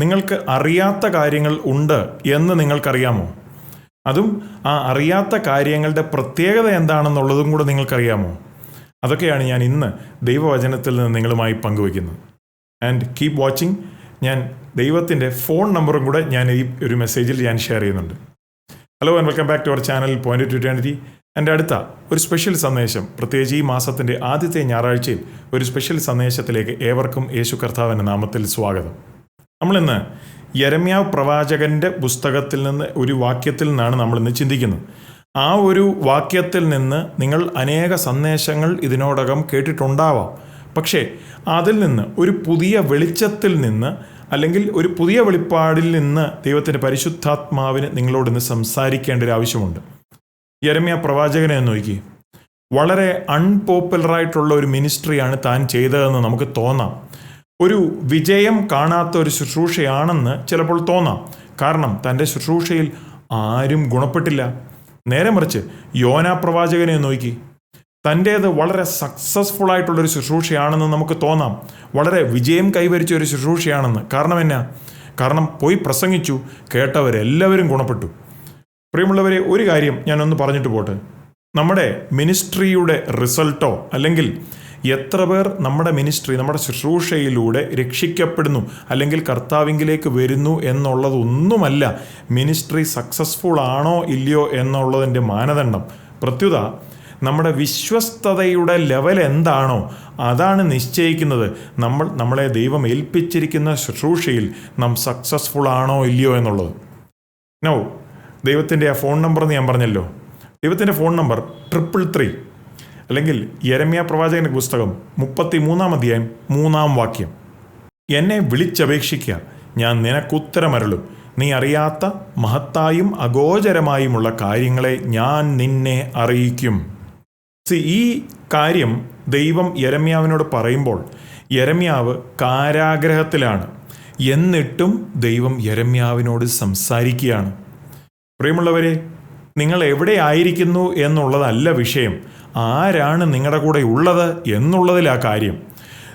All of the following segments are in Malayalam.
നിങ്ങൾക്ക് അറിയാത്ത കാര്യങ്ങൾ ഉണ്ട് എന്ന് നിങ്ങൾക്കറിയാമോ? അതും ആ അറിയാത്ത കാര്യങ്ങളുടെ പ്രത്യേകത എന്താണെന്നുള്ളതും കൂടെ നിങ്ങൾക്കറിയാമോ? അതൊക്കെയാണ് ഞാൻ ഇന്ന് ദൈവവചനത്തിൽ നിന്ന് നിങ്ങളുമായി പങ്കുവയ്ക്കുന്നത്. ആൻഡ് കീപ് വാച്ചിങ് ഞാൻ ദൈവത്തിന്റെ ഫോൺ നമ്പറും കൂടെ ഞാൻ ഈ ഒരു മെസ്സേജിൽ ഞാൻ ഷെയർ ചെയ്യുന്നുണ്ട്. Hello and welcome back to our channel point two twenty എന്റെ അടുത്ത ഒരു സ്പെഷ്യൽ സന്ദേശം പ്രത്യേകിച്ച് ഈ മാസത്തിന്റെ ആദ്യത്തെ ഞായറാഴ്ചയിൽ ഒരു സ്പെഷ്യൽ സന്ദേശത്തിലേക്ക് ഏവർക്കും യേശു കർത്താവിന്റെ നാമത്തിൽ സ്വാഗതം. നമ്മളിന്ന് യരമ്യാവ് പ്രവാചകന്റെ പുസ്തകത്തിൽ നിന്ന് ഒരു വാക്യത്തിൽ നിന്നാണ് നമ്മളിന്ന് ചിന്തിക്കുന്നത്. ആ ഒരു വാക്യത്തിൽ നിന്ന് നിങ്ങൾ അനേക സന്ദേശങ്ങൾ ഇതിനോടകം കേട്ടിട്ടുണ്ടാവാം. പക്ഷേ അതിൽ നിന്ന് ഒരു പുതിയ വെളിച്ചത്തിൽ നിന്ന് അല്ലെങ്കിൽ ഒരു പുതിയ വെളിപ്പാടിൽ നിന്ന് ദൈവത്തിന്റെ പരിശുദ്ധാത്മാവിന് നിങ്ങളോട് ഇന്ന് സംസാരിക്കേണ്ട ഒരു ആവശ്യമുണ്ട്. യരമ്യ പ്രവാചകനെ നോക്കി വളരെ അൺപോപ്പുലറായിട്ടുള്ള ഒരു മിനിസ്ട്രിയാണ് താൻ ചെയ്തതെന്ന് നമുക്ക് തോന്നാം. ഒരു വിജയം കാണാത്ത ഒരു ശുശ്രൂഷയാണെന്ന് ചിലപ്പോൾ തോന്നാം. കാരണം തന്റെ ശുശ്രൂഷയിൽ ആരും ഗുണപ്പെട്ടില്ല. നേരെ മറിച്ച് യോന പ്രവാചകനെ നോക്കി. തന്റേത് വളരെ സക്സസ്ഫുൾ ആയിട്ടുള്ളൊരു ശുശ്രൂഷയാണെന്ന് നമുക്ക് തോന്നാം. വളരെ വിജയം കൈവരിച്ച ഒരു ശുശ്രൂഷയാണെന്ന്. കാരണം എന്നാ? കാരണം പോയി പ്രസംഗിച്ചു കേട്ടവരെല്ലാവരും ഗുണപ്പെട്ടു. പ്രിയമുള്ളവരെ ഒരു കാര്യം ഞാനൊന്ന് പറഞ്ഞിട്ട് പോട്ടെ. നമ്മുടെ മിനിസ്ട്രിയുടെ റിസൾട്ടോ അല്ലെങ്കിൽ എത്ര പേർ നമ്മുടെ മിനിസ്ട്രി നമ്മുടെ ശുശ്രൂഷയിലൂടെ രക്ഷിക്കപ്പെടുന്നു അല്ലെങ്കിൽ കർത്താവിങ്കിലേക്ക് വരുന്നു എന്നുള്ളതൊന്നുമല്ല. മിനിസ്ട്രി സക്സസ്ഫുൾ ആണോ ഇല്ലയോ എന്നുള്ളതിന്റെ മാനദണ്ഡം. പ്രത്യുത നമ്മുടെ വിശ്വസ്തതയുടെ ലെവൽ എന്താണോ അതാണ് നിശ്ചയിക്കുന്നത്. നമ്മൾ നമ്മളെ ദൈവം ഏൽപ്പിച്ചിരിക്കുന്ന ശുശ്രൂഷയിൽ നാം സക്സസ്ഫുൾ ആണോ ഇല്ലയോ എന്നുള്ളത്. നോ ദൈവത്തിന്റെ ആ ഫോൺ നമ്പർ എന്ന് ഞാൻ പറഞ്ഞല്ലോ. ദൈവത്തിന്റെ ഫോൺ നമ്പർ ട്രിപ്പിൾ ത്രീ അല്ലെങ്കിൽ യരമ്യ പ്രവാചകന്റെ പുസ്തകം മുപ്പത്തി മൂന്നാം അധ്യായം മൂന്നാം വാക്യം. എന്നെ വിളിച്ചപേക്ഷിക്കുക ഞാൻ നിനക്കുത്തരമരളും. നീ അറിയാത്ത മഹത്തായും അഗോചരമായുമുള്ള കാര്യങ്ങളെ ഞാൻ നിന്നെ അറിയിക്കും. സി ഈ കാര്യം ദൈവം യരമ്യാവിനോട് പറയുമ്പോൾ യരമ്യാവ് കാരാഗ്രഹത്തിലാണ്. എന്നിട്ടും ദൈവം യരമ്യാവിനോട് സംസാരിക്കുകയാണ്. പ്രിയമുള്ളവരെ നിങ്ങൾ എവിടെ ആയിരിക്കുന്നു എന്നുള്ളതല്ല വിഷയം. ആരാണ് നിങ്ങളുടെ കൂടെ ഉള്ളത് ആ കാര്യം.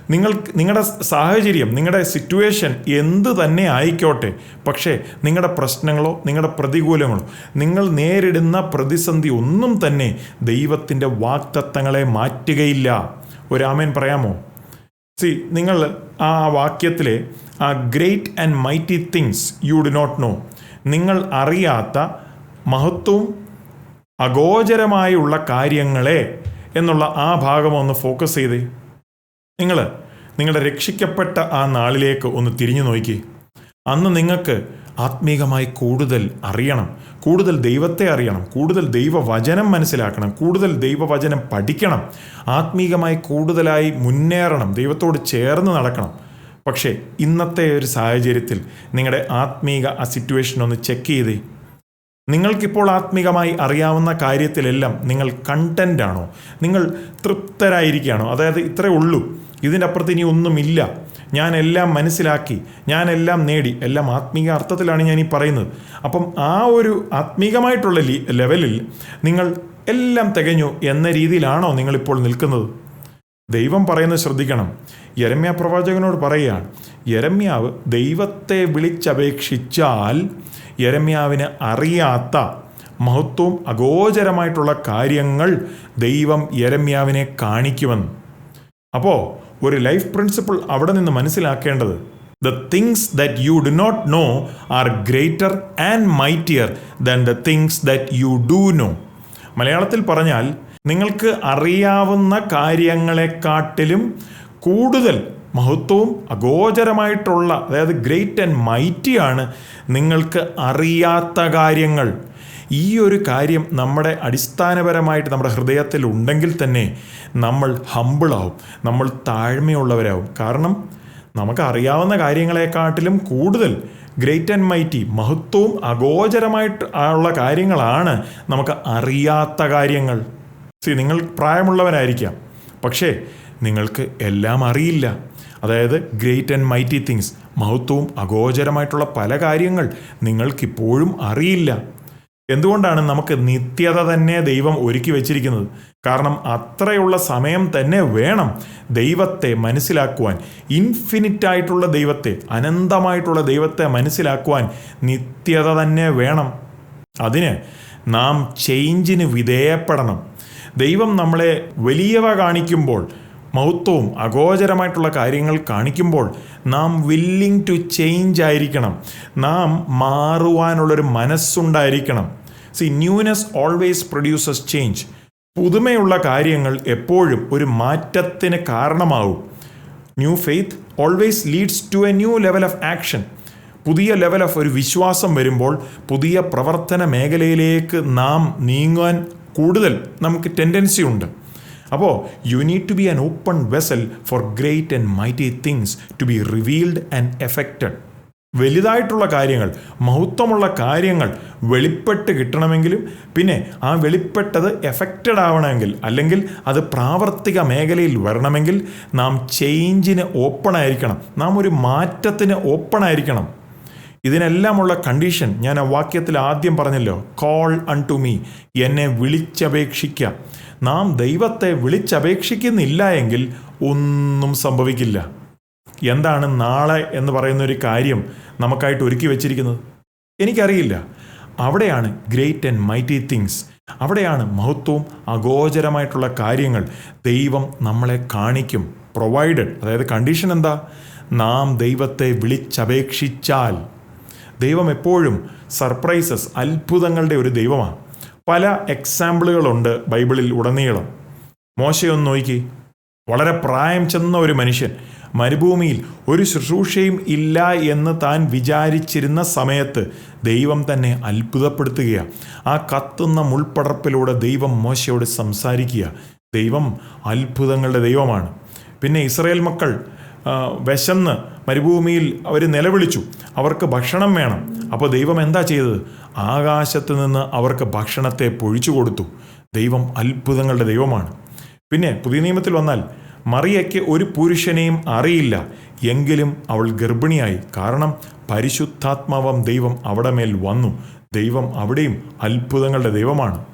നിങ്ങൾ നിങ്ങളുടെ സാഹചര്യം നിങ്ങളുടെ സിറ്റുവേഷൻ എന്ത് തന്നെ ആയിക്കോട്ടെ പക്ഷേ നിങ്ങളുടെ പ്രശ്നങ്ങളോ നിങ്ങളുടെ പ്രതികൂലങ്ങളോ നിങ്ങൾ നേരിടുന്ന പ്രതിസന്ധി ഒന്നും തന്നെ ദൈവത്തിന്റെ വാക്തത്വങ്ങളെ മാറ്റുകയില്ല. ഒരാമേൻ പറയാമോ? സി നിങ്ങൾ ആ വാക്യത്തിലെ ആ great and mighty things you do not know നിങ്ങൾ അറിയാത്ത മഹത്വവും അഗോചരമായുള്ള കാര്യങ്ങളെ എന്നുള്ള ആ ഭാഗം ഒന്ന് ഫോക്കസ് ചെയ്തേ. നിങ്ങൾ നിങ്ങളുടെ രക്ഷിക്കപ്പെട്ട ആ നാളിലേക്ക് ഒന്ന് തിരിഞ്ഞു നോക്കി. അന്ന് നിങ്ങൾക്ക് ആത്മീകമായി കൂടുതൽ അറിയണം കൂടുതൽ ദൈവത്തെ അറിയണം കൂടുതൽ ദൈവവചനം മനസ്സിലാക്കണം കൂടുതൽ ദൈവവചനം പഠിക്കണം ആത്മീകമായി കൂടുതലായി മുന്നേറണം ദൈവത്തോട് ചേർന്ന് നടക്കണം. പക്ഷേ ഇന്നത്തെ ഒരു സാഹചര്യത്തിൽ നിങ്ങളുടെ ആത്മീക ആ സിറ്റുവേഷൻ ഒന്ന് ചെക്ക് ചെയ്തേ നിങ്ങൾക്കിപ്പോൾ ആത്മീകമായി അറിയാവുന്ന കാര്യത്തിലെല്ലാം നിങ്ങൾ കണ്ടന്റ് ആണോ? നിങ്ങൾ തൃപ്തരായിരിക്കുകയാണോ? അതായത് ഇത്രേ ഉള്ളൂ. ഇതിന്റെ അപ്പുറത്ത് ഇനി ഒന്നുമില്ല. ഞാൻ എല്ലാം മനസ്സിലാക്കി. ഞാൻ എല്ലാം നേടി. എല്ലാം ആത്മീക അർത്ഥത്തിലാണ് ഞാൻ ഈ പറയുന്നത്. അപ്പം ആ ഒരു ആത്മീകമായിട്ടുള്ള ലെവലിൽ നിങ്ങൾ എല്ലാം തികഞ്ഞു എന്ന രീതിയിലാണോ നിങ്ങളിപ്പോൾ നിൽക്കുന്നത്? ദൈവം പറയുന്നത് ശ്രദ്ധിക്കണം. യരമ്യ പ്രവാചകനോട് പറയുകയാണ് യരമ്യാവ് ദൈവത്തെ വിളിച്ചപേക്ഷിച്ചാൽ യരമ്യാവിന് അറിയാത്ത മഹത്വവും അഗോചരമായിട്ടുള്ള കാര്യങ്ങൾ ദൈവം യരമ്യാവിനെ കാണിക്കുമെന്ന്. അപ്പോൾ ഒരു ലൈഫ് പ്രിൻസിപ്പിൾ അവിടെ നിന്ന് മനസ്സിലാക്കേണ്ടത് the things that you do not know are greater and mightier than the things that you do know മലയാളത്തിൽ പറഞ്ഞാൽ നിങ്ങൾക്ക് അറിയാവുന്ന കാര്യങ്ങളെക്കാട്ടിലും കൂടുതൽ മഹത്വവും അഗോചരമായിട്ടുള്ള അതായത് ഗ്രേറ്റ് ആൻഡ് മൈറ്റിയാണ് നിങ്ങൾക്ക് അറിയാത്ത കാര്യങ്ങൾ. ഈ ഒരു കാര്യം നമ്മുടെ അടിസ്ഥാനപരമായിട്ട് നമ്മുടെ ഹൃദയത്തിൽ ഉണ്ടെങ്കിൽ തന്നെ നമ്മൾ ഹമ്പിളാവും നമ്മൾ താഴ്മയുള്ളവരാവും. കാരണം നമുക്ക് അറിയാവുന്ന കാര്യങ്ങളെക്കാട്ടിലും കൂടുതൽ ഗ്രേറ്റ് ആൻഡ് മൈറ്റി മഹത്വവും അഗോചരമായിട്ട് ഉള്ള കാര്യങ്ങളാണ് നമുക്ക് അറിയാത്ത കാര്യങ്ങൾ. സി നിങ്ങൾ പ്രായമുള്ളവനായിരിക്കാം പക്ഷേ നിങ്ങൾക്ക് എല്ലാം അറിയില്ല. അതായത് ഗ്രേറ്റ് ആൻഡ് മൈറ്റി തിങ്സ് മഹത്വവും അഗോചരമായിട്ടുള്ള പല കാര്യങ്ങൾ നിങ്ങൾക്കിപ്പോഴും അറിയില്ല. എന്തുകൊണ്ടാണ് നമുക്ക് നിത്യത തന്നെ ദൈവം ഒരുക്കി വെച്ചിരിക്കുന്നത്? കാരണം അത്രയുള്ള സമയം തന്നെ വേണം ദൈവത്തെ മനസ്സിലാക്കുവാൻ. ഇൻഫിനിറ്റ് ആയിട്ടുള്ള ദൈവത്തെ അനന്തമായിട്ടുള്ള ദൈവത്തെ മനസ്സിലാക്കുവാൻ നിത്യത തന്നെ വേണം. അതിന് നാം ചേഞ്ചിന് വിധേയപ്പെടണം. ദൈവം നമ്മളെ വലിയവ കാണിക്കുമ്പോൾ മഹത്വവും അഗോചരമായിട്ടുള്ള കാര്യങ്ങൾ കാണിക്കുമ്പോൾ നാം വില്ലിംഗ് ടു ചേഞ്ച് ആയിരിക്കണം. നാം മാറുവാനുള്ളൊരു മനസ്സുണ്ടായിരിക്കണം. See newness always produces change പുതുമയുള്ള കാര്യങ്ങൾ എപ്പോഴും ഒരു മാറ്റത്തിന് കാരണമാവും. New faith always leads to a new level of action പുതിയ ലെവൽ ഓഫ് ഒരു വിശ്വാസം വരുമ്പോൾ പുതിയ പ്രവർത്തന മേഖലയിലേക്ക് നാം നീങ്ങാൻ കൂടുതൽ നമുക്ക് ടെൻഡൻസി ഉണ്ട്. അപ്പോൾ you need to be an open vessel for great and mighty things to be revealed and effected വലുതായിട്ടുള്ള കാര്യങ്ങൾ മഹത്വമുള്ള കാര്യങ്ങൾ വെളിപ്പെട്ട് കിട്ടണമെങ്കിലും പിന്നെ ആ വെളിപ്പെട്ടത് എഫക്റ്റഡ് ആവണമെങ്കിൽ അല്ലെങ്കിൽ അത് പ്രാവർത്തിക മേഖലയിൽ വരണമെങ്കിൽ നാം ചേഞ്ചിന് ഓപ്പൺ ആയിരിക്കണം. നാം ഒരു മാറ്റത്തിന് ഓപ്പൺ ആയിരിക്കണം. ഇതിനെല്ലാമുള്ള കണ്ടീഷൻ ഞാൻ ആ വാക്യത്തിൽ ആദ്യം പറഞ്ഞല്ലോ. കോൾ അൺ ടു മീ എന്നെ വിളിച്ചപേക്ഷിക്കുക നാം ദൈവത്തെ വിളിച്ചപേക്ഷിക്കുന്നില്ല എങ്കിൽ ഒന്നും സംഭവിക്കില്ല. എന്താണ് നാളെ എന്ന് പറയുന്ന ഒരു കാര്യം നമുക്കായിട്ട് ഒരുക്കി വെച്ചിരിക്കുന്നത്? എനിക്കറിയില്ല. അവിടെയാണ് ഗ്രേറ്റ് ആൻഡ് മൈറ്റി തിങ്സ് അവിടെയാണ് മഹത്വവും അഗോചരമായിട്ടുള്ള കാര്യങ്ങൾ ദൈവം നമ്മളെ കാണിക്കും. പ്രൊവൈഡഡ് അതായത് കണ്ടീഷൻ എന്താ? നാം ദൈവത്തെ വിളിച്ചപേക്ഷിച്ചാൽ. ദൈവം എപ്പോഴും സർപ്രൈസസ് അത്ഭുതങ്ങളുടെ ഒരു ദൈവമാണ്. പല എക്സാമ്പിളുകളുണ്ട് ബൈബിളിൽ ഉടനീളം. മോശയൊന്ന് നോക്കി. വളരെ പ്രായം ചെന്ന ഒരു മനുഷ്യൻ മരുഭൂമിയിൽ ഒരു ശുശ്രൂഷയും ഇല്ല എന്ന് താൻ വിചാരിച്ചിരുന്ന സമയത്ത് ദൈവം തന്നെ അത്ഭുതപ്പെടുത്തുകയാണ് ആ കത്തുന്ന മുൾപ്പടർപ്പിലൂടെ ദൈവം മോശയോട് സംസാരിക്കുക ദൈവം അത്ഭുതങ്ങളുടെ ദൈവമാണ്. പിന്നെ ഇസ്രയേൽ മക്കൾ വിശന്ന് മരുഭൂമിയിൽ അവർ നിലവിളിച്ചു. അവർക്ക് ഭക്ഷണം വേണം. അപ്പോൾ ദൈവം എന്താ ചെയ്തത്? ആകാശത്ത് നിന്ന് അവർക്ക് ഭക്ഷണത്തെ പൊഴിച്ചു കൊടുത്തു. ദൈവം അത്ഭുതങ്ങളുടെ ദൈവമാണ്. പിന്നെ പുതിയ നിയമത്തിൽ വന്നാൽ മറിയയ്ക്ക് ഒരു പുരുഷനെയും അറിയില്ല. എങ്കിലും അവൾ ഗർഭിണിയായി. കാരണം പരിശുദ്ധാത്മാവം ദൈവം അവിടെ മേൽ വന്നു. ദൈവം അവിടെയും അത്ഭുതങ്ങളുടെ ദൈവമാണ്.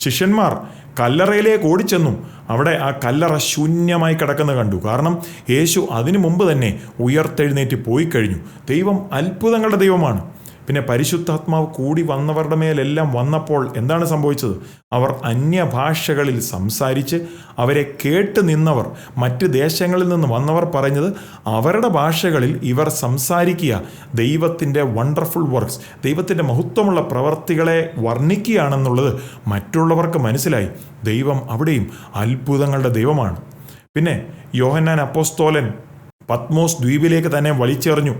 ശിഷ്യന്മാർ കല്ലറയിലേക്ക് ഓടിച്ചെന്നും അവിടെ ആ കല്ലറ ശൂന്യമായി കിടക്കുന്ന കണ്ടു. കാരണം യേശു അതിനു മുമ്പ് തന്നെ ഉയർത്തെഴുന്നേറ്റ് പോയി കഴിഞ്ഞു ദൈവം അത്ഭുതങ്ങളുടെ ദൈവമാണ്. പിന്നെ പരിശുദ്ധാത്മാവ് കൂടി വന്നവരുടെ മേലെല്ലാം വന്നപ്പോൾ എന്താണ് സംഭവിച്ചത്? അവർ അന്യഭാഷകളിൽ സംസാരിച്ച് അവരെ കേട്ട് നിന്നവർ മറ്റ് ദേശങ്ങളിൽ നിന്ന് വന്നവർ പറഞ്ഞത് അവരുടെ ഭാഷകളിൽ ഇവർ സംസാരിക്കുക ദൈവത്തിന്റെ വണ്ടർഫുൾ വർക്ക്സ് ദൈവത്തിന്റെ മഹത്വമുള്ള പ്രവർത്തികളെ വർണിക്കുകയാണെന്നുള്ളത് മറ്റുള്ളവർക്ക് മനസ്സിലായി. ദൈവം അവിടെയും അത്ഭുതങ്ങളുടെ ദൈവമാണ്. പിന്നെ യോഹന്നാൻ അപ്പോസ്തോലൻ പത്മോസ് ദ്വീപിലേക്ക് തന്നെ വലിച്ചെറിഞ്ഞു.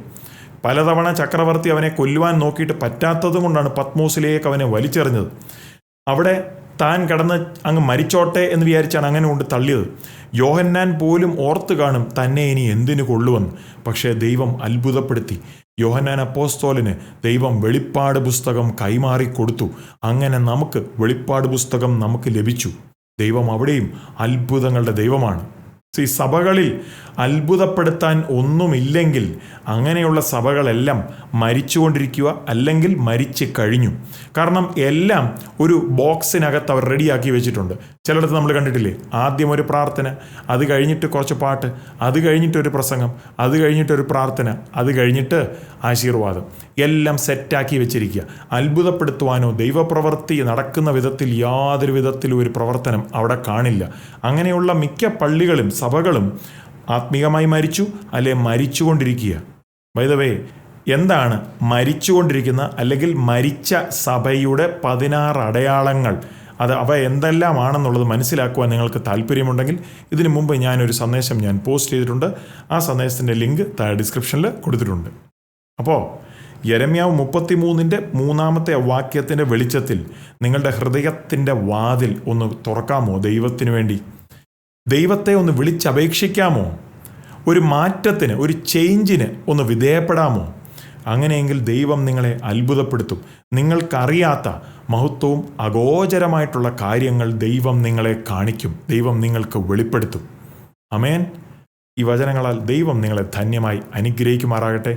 പലതവണ ചക്രവർത്തി അവനെ കൊല്ലുവാൻ നോക്കിയിട്ട് പറ്റാത്തത് കൊണ്ടാണ് പത്മോസിലേക്ക് അവനെ വലിച്ചെറിഞ്ഞത്. അവിടെ താൻ കടന്ന് അങ്ങ് മരിച്ചോട്ടെ എന്ന് വിചാരിച്ചാണ് അങ്ങനെ കൊണ്ട് തള്ളിയത്. യോഹന്നാൻ പോലും ഓർത്ത് കാണും തന്നെ ഇനി എന്തിനു കൊള്ളുവെന്ന് പക്ഷേ ദൈവം അത്ഭുതപ്പെടുത്തി. യോഹന്നാൻ അപ്പോസ്തോലിന് ദൈവം വെളിപ്പാട് പുസ്തകം കൈമാറി കൊടുത്തു. അങ്ങനെ നമുക്ക് വെളിപ്പാട് പുസ്തകം നമുക്ക് ലഭിച്ചു. ദൈവം അവിടെയും അത്ഭുതങ്ങളുടെ ദൈവമാണ്. ഈ സഭകളിൽ അത്ഭുതപ്പെടുത്താൻ ഒന്നുമില്ലെങ്കിൽ അങ്ങനെയുള്ള സഭകളെല്ലാം മരിച്ചുകൊണ്ടിരിക്കുക അല്ലെങ്കിൽ മരിച്ചു കഴിഞ്ഞു. കാരണം എല്ലാം ഒരു ബോക്സിനകത്ത് അവർ റെഡിയാക്കി വെച്ചിട്ടുണ്ട്. ചിലയിടത്ത് നമ്മൾ കണ്ടിട്ടില്ലേ? ആദ്യം ഒരു പ്രാർത്ഥന അത് കഴിഞ്ഞിട്ട് കുറച്ച് പാട്ട് അത് കഴിഞ്ഞിട്ട് ഒരു പ്രസംഗം അത് കഴിഞ്ഞിട്ട് ഒരു പ്രാർത്ഥന അത് കഴിഞ്ഞിട്ട് ആശീർവാദം. എല്ലാം സെറ്റാക്കി വെച്ചിരിക്കുക. അത്ഭുതപ്പെടുത്തുവാനോ ദൈവപ്രവൃത്തി നടക്കുന്ന വിധത്തിൽ യാതൊരു വിധത്തിലും ഒരു പ്രവർത്തനം അവിടെ കാണില്ല. അങ്ങനെയുള്ള മിക്ക പള്ളികളും സഭകളും ആത്മീകമായി മരിച്ചു അല്ലെ മരിച്ചുകൊണ്ടിരിക്കുക? വൈദവേ എന്താണ് മരിച്ചുകൊണ്ടിരിക്കുന്ന അല്ലെങ്കിൽ മരിച്ച സഭയുടെ പതിനാറ് അടയാളങ്ങൾ? അത് അവ എന്തെല്ലാമാണെന്നുള്ളത് മനസ്സിലാക്കുവാൻ നിങ്ങൾക്ക് താല്പര്യമുണ്ടെങ്കിൽ ഇതിനു മുമ്പ് ഞാനൊരു സന്ദേശം ഞാൻ പോസ്റ്റ് ചെയ്തിട്ടുണ്ട്. ആ സന്ദേശത്തിന്റെ ലിങ്ക് താഴെ ഡിസ്ക്രിപ്ഷനിൽ കൊടുത്തിട്ടുണ്ട്. അപ്പോൾ യരമ്യാവ് മുപ്പത്തിമൂന്നിന്റെ മൂന്നാമത്തെ വാക്യത്തിന്റെ വെളിച്ചത്തിൽ നിങ്ങളുടെ ഹൃദയത്തിന്റെ വാതിൽ ഒന്ന് തുറക്കാമോ ദൈവത്തിന് വേണ്ടി? ദൈവത്തെ ഒന്ന് വിളിച്ചപേക്ഷിക്കാമോ? ഒരു മാറ്റത്തിന് ഒരു ചേഞ്ചിന് ഒന്ന് വിധേയപ്പെടാമോ? അങ്ങനെയെങ്കിൽ ദൈവം നിങ്ങളെ അത്ഭുതപ്പെടുത്തും. നിങ്ങൾക്കറിയാത്ത മഹത്വവും അഗോചരമായിട്ടുള്ള കാര്യങ്ങൾ ദൈവം നിങ്ങളെ കാണിക്കും. ദൈവം നിങ്ങൾക്ക് വെളിപ്പെടുത്തും. അമേൻ ഈ വചനങ്ങളാൽ ദൈവം നിങ്ങളെ ധന്യമായി അനുഗ്രഹിക്കുമാറാകട്ടെ.